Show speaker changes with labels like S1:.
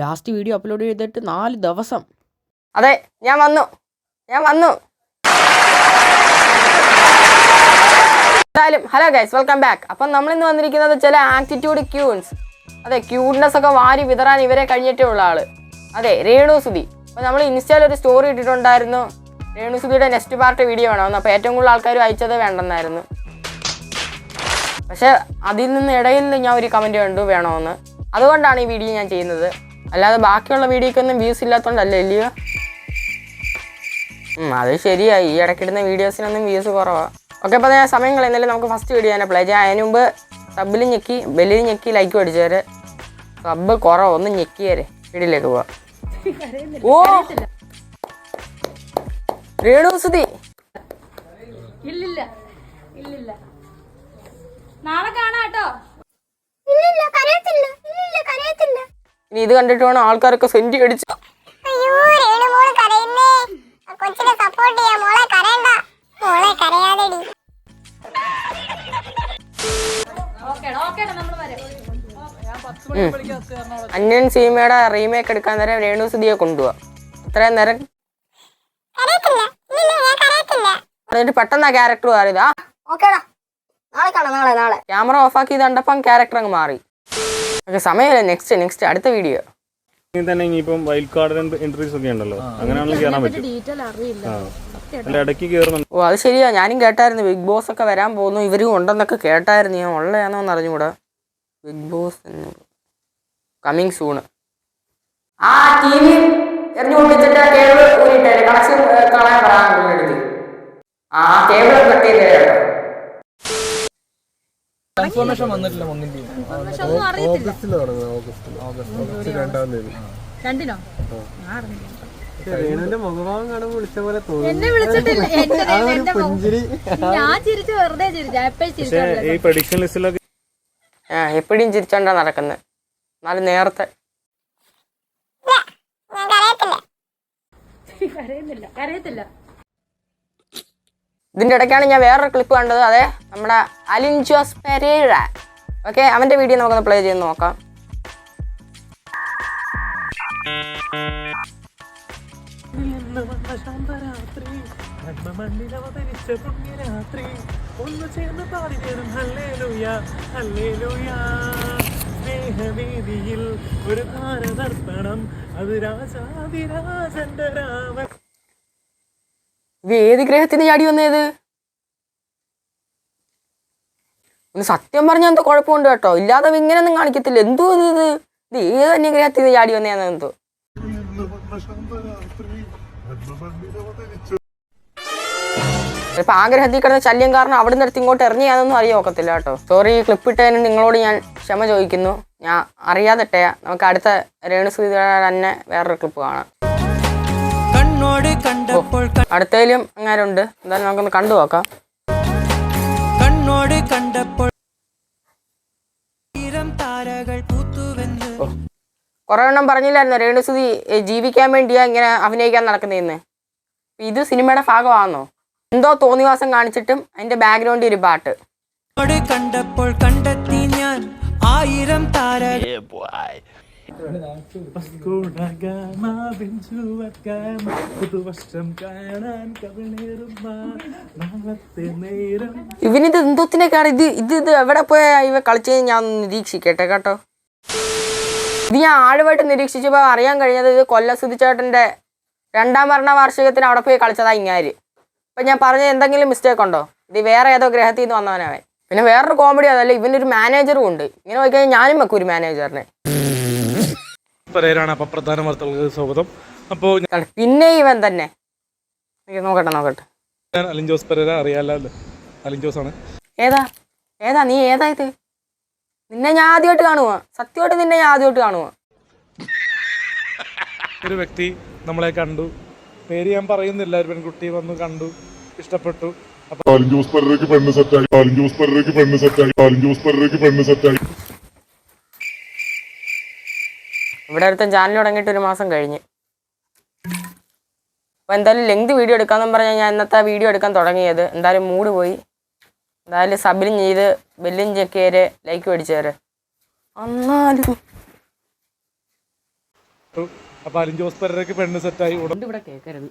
S1: Last video upload ചെയ്തിട്ട് നാല് ദിവസം.
S2: അതെ ഞാൻ വന്നു. ഞാൻ വന്നു. എന്തായാലും ഹലോ ഗൈസ് വെൽക്കം ബാക്ക് അപ്പം നമ്മൾ ഇന്ന് വന്നിരിക്കുന്നത് ചില ആറ്റിറ്റ്യൂഡ് ക്യൂൺസ് അതെ ക്യൂട്ട്നെസ് ഒക്കെ വാരി വിതറാൻ ഇവരെ കഴിഞ്ഞിട്ടേ ഉള്ള ആൾ. അതെ രേണു സുധി. അപ്പോൾ നമ്മൾ ഇൻസ്റ്റയിൽ ഒരു സ്റ്റോറി ഇട്ടിട്ടുണ്ടായിരുന്നു. രേണു സുധിയുടെ നെക്സ്റ്റ് പാർട്ട് വീഡിയോ വേണമെന്ന് അപ്പോൾ ഏറ്റവും കൂടുതൽ ആൾക്കാർ അയച്ചത് വേണ്ടെന്നായിരുന്നു. പക്ഷേ അതിൽ നിന്ന് ഇടയിൽ ഞാൻ ഒരു കമന്റ് കണ്ടു വേണമെന്ന് അതുകൊണ്ടാണ് ഈ വീഡിയോ ഞാൻ ചെയ്യുന്നത്. അല്ലാതെ ബാക്കിയുള്ള വീഡിയോക്കൊന്നും വ്യൂസ് ഇല്ലാത്തതുകൊണ്ടല്ലേ ഇല്ലയോ? അത് ശരിയായി. ഈ ഇടയ്ക്കിടുന്ന വീഡിയോസിനൊന്നും വ്യൂസ് കുറവാണ് ഓക്കെ അപ്പോൾ ഞാൻ സമയം കളയുന്നില്ല നമുക്ക് ഫസ്റ്റ് വീഡിയോ തന്നെ പ്ലേ ചെയ്യാം. അതിന് മുമ്പ് സബിൽ ഞെക്കി ബെല്ലിൽ ഞെക്കി ലൈക്ക് അടിച്ചേര്. സബ് കുറവ് ഒന്ന് ഞെക്കിയേരെ. വീഡിയോയിലേക്ക് പോവാം. ഓ! രേണു സുധി. ഇനി ഇത് കണ്ടിട്ട് വേണം ആൾക്കാരൊക്കെ സെന്റ് അടിച്ച്.
S3: അയ്യോ രേണു മോൾ കരയുന്നേ. കൊച്ചിനെ സപ്പോർട്ട് ചെയ്യാം. കരയണ്ട. മോളെ കരയാതെടി.
S4: ഓക്കേടാ ഓക്കേടാ നമ്മൾ വരാം.
S2: അന്യൻ സിനിമയുടെ റീമേക്ക് എടുക്കാൻ നേരം രേണു സുധിയെ കൊണ്ടുപോവാ നേരം എന്നിട്ട് പെട്ടെന്ന് ആ ക്യാരക്ടർ മാറിയതാ
S3: ഓക്കേടാ. നാളെ കാണാം നാളെ നാളെ.
S2: ക്യാമറ ഓഫാക്കി കണ്ടപ്പം ക്യാരക്ടർ അങ്ങ് മാറി. ഓക്കെ സമയമല്ല. നെക്സ്റ്റ് നെക്സ്റ്റ് അടുത്ത വീഡിയോ
S5: തന്നെ ഇനിയിപ്പം വൈൽഡ് കാർഡ് എൻട്രീസ് ഒക്കെ ഉണ്ടല്ലോ. അങ്ങനെയാണെങ്കിൽ കയറാൻ പറ്റും. അല്ല ഇടയ്ക്ക് കയറുന്നുണ്ട്.
S2: ഓ അത് ശരിയാ. ഞാനും കേട്ടായിരുന്നു. ബിഗ് ബോസ് ഒക്കെ വരാൻ പോകുന്നു. ഇവരും ഉണ്ടെന്നൊക്കെ കേട്ടായിരുന്നു. ഞാൻ ഉള്ളതാണോ എന്ന് അറിഞ്ഞുകൂടാ. ബിഗ് ബോസ് കമ്മിങ് സൂണ് ആ ടി വി എറിഞ്ഞു പൊട്ടിച്ചിട്ട് കേബിൾ ഊരിട്ടേ കണക്ഷൻ കളയാൻ പറയാൻ ആ കേബിൾ കട്ട് ചെയ്തേ കേട്ടോ
S6: കൺഫർമേഷൻ വന്നിട്ടില്ല ഒന്നിന്റെയും.
S7: ഓഗസ്റ്റിൽ ഓഗസ്റ്റ് രണ്ടാം തീയതി.
S4: രണ്ടിനോ.
S7: രേണുവിന്റെ മുഖഭാവം കാണുമ്പോൾ വിളിച്ച പോലെ തോന്നുന്നു.
S4: എപ്പോഴും
S2: ചിരിച്ചോണ്ടാ നടക്കുന്നത് എന്നാലും നേരത്തെ.
S3: കരയത്തില്ല.
S4: കരയത്തില്ല.
S2: ഇതിന്റെ ഇടയ്ക്കാണ് ഞാൻ വേറൊരു ക്ലിപ്പ് കണ്ടത്. അതെ നമ്മുടെ അലിൻ ജോസ് പെരേഴ ഓക്കെ അവന്റെ വീഡിയോ നമുക്കൊന്ന് പ്ലേ ചെയ്ത് നോക്കാം.
S6: ഒരു ഭാരതർപ്പണം അത് രാജാതിരാജന്റെ രാമൻ
S2: ഇത് ഏത് ഗ്രഹത്തിന് ചാടി വന്നേത്? ഒന്ന് സത്യം പറഞ്ഞാൽ എന്തോ കുഴപ്പമുണ്ട് കേട്ടോ. ഇല്ലാതെ ഇങ്ങനെയൊന്നും കാണിക്കത്തില്ല. എന്തോ ഇത് ഇത് ഇത് ഏത് അന്യഗ്രഹത്തിൽ നിന്ന് ചാടി വന്നേന്ന് എന്തോ. ഇപ്പൊ ആഗ്രഹത്തിൽ കിടന്ന ശല്യം കാരണം അവിടെ നിന്ന് ഇങ്ങോട്ട് ഇറങ്ങിയാതൊന്നും അറിയാൻ ഒക്കത്തില്ല കേട്ടോ. സോറി ക്ലിപ്പ് ഇട്ടതിന് നിങ്ങളോട് ഞാൻ ക്ഷമ ചോദിക്കുന്നു. ഞാൻ അറിയാതെ നമുക്ക് അടുത്ത രേണു രേണുസുധീര തന്നെ വേറൊരു ക്ലിപ്പ് കാണാം.
S8: കണ്ണോട് കണ്ടപ്പോൾ
S2: അടുത്തേലും അങ്ങനെ ഉണ്ട് എന്തായാലും നമുക്കൊന്ന് കണ്ടു നോക്കാം.
S8: കണ്ണോട് കണ്ടപ്പോൾ കൊറേ താരകൾ പൂത്തുവെന്ന്.
S2: കുറെ എണ്ണം പറഞ്ഞില്ലായിരുന്നു? രേണുസുതി ജീവിക്കാൻ വേണ്ടിയാ ഇങ്ങനെ അഭിനയിക്കാൻ നടക്കുന്നതെന്ന് ഇത് സിനിമയുടെ ഭാഗമാണോ എന്തോ തോന്നിവാസം കാണിച്ചിട്ടും അതിന്റെ ബാക്ക്ഗ്രൗണ്ടിൽ ഒരു പാട്ട്.
S8: കണ്ടപ്പോൾ കണ്ടെത്തി ഞാൻ ആയിരം
S6: പുതുവർഷം കാണാൻ കവിളേറുന്ന നാളത്തെ നേരം
S2: ഇവനിത് എന്തോത്തിനൊക്കെയാണ് ഇത് ഇത് ഇത് എവിടെ പോയാ ഇവ കളിച്ചത് ഞാൻ നിരീക്ഷിക്കട്ടെ കേട്ടോ. ഇത് ഞാൻ ആഴമായിട്ട് നിരീക്ഷിച്ചപ്പോൾ അറിയാൻ കഴിഞ്ഞത് ഇത് കൊല്ലം സുധിച്ചേട്ടന്റെ രണ്ടാം ഭരണ വാർഷികത്തിന് അവിടെ പോയി കളിച്ചതാ ഇങ്ങാര്. അപ്പം ഞാൻ പറഞ്ഞ എന്തെങ്കിലും മിസ്റ്റേക്ക് ഉണ്ടോ? ഇത് വേറെ ഏതോ ഗ്രഹത്തിൽ നിന്ന് വന്നവനവൻ പിന്നെ വേറൊരു കോമഡി അതല്ല ഇവനൊരു മാനേജറും ഉണ്ട്. ഇങ്ങനെ നോക്കിക്കഴിഞ്ഞാൽ ഞാനും വെക്കും ഒരു മാനേജറിനെ
S6: പരേരാണ് അപ്പൊ പ്രധാന വാർത്തകൾക്ക് സ്വാഗതം. അപ്പോൾ
S2: പിന്നെ ഇവൻ തന്നെ. നോക്കട്ടെ നോക്കട്ടെ.
S6: ഞാൻ അലിൻ ജോസ് പരേര അറിയാലോ അലിൻ ജോസ് ആണ്.
S2: ഏതാ? ഏതാ നീ? ഏതാ ഇത് നിന്നെ ഞാൻ ആദ്യമായിട്ട് കാണുക സത്യമായിട്ട് നിന്നെ ഞാൻ ആദ്യമായിട്ട് കാണുക
S6: ഒരു വ്യക്തി നമ്മളെ കണ്ടു. പേര് ഞാൻ പറയുന്നില്ല. ഒരു പെൺകുട്ടി വന്ന് കണ്ടു. ഇഷ്ടപ്പെട്ടു. അപ്പൊ
S9: അലിൻ ജോസ് പരരയ്ക്ക് പെണ്ണ് സെറ്റായി അലിൻ ജോസ് പരരയ്ക്ക് പെണ്ണ് സെറ്റായി അലിൻ ജോസ് പരരയ്ക്ക് പെണ്ണ് സെറ്റായി
S2: ഇവിടെ അടുത്ത ചാനൽ തുടങ്ങിയിട്ട് ഒരു മാസം കഴിഞ്ഞ്. അപ്പോൾ എന്തായാലും ലെങ്ത് വീഡിയോ എടുക്കാന്ന് പറഞ്ഞാൽ ഞാൻ ഇന്നത്തെ വീഡിയോ എടുക്കാൻ തുടങ്ങിയത്. എന്തായാലും മൂഡ് പോയി. എന്തായാലും സബിലും ചെയ്ത് ബെല്ലും ചെക്കിയര് ലൈക്ക് മേടിച്ചവര് എന്നാലും
S6: അപ്പൊ അലിൻ ജോസ് പെണ്ണ് സെറ്റായി
S2: ഇവിടെ കേക്കരുത്.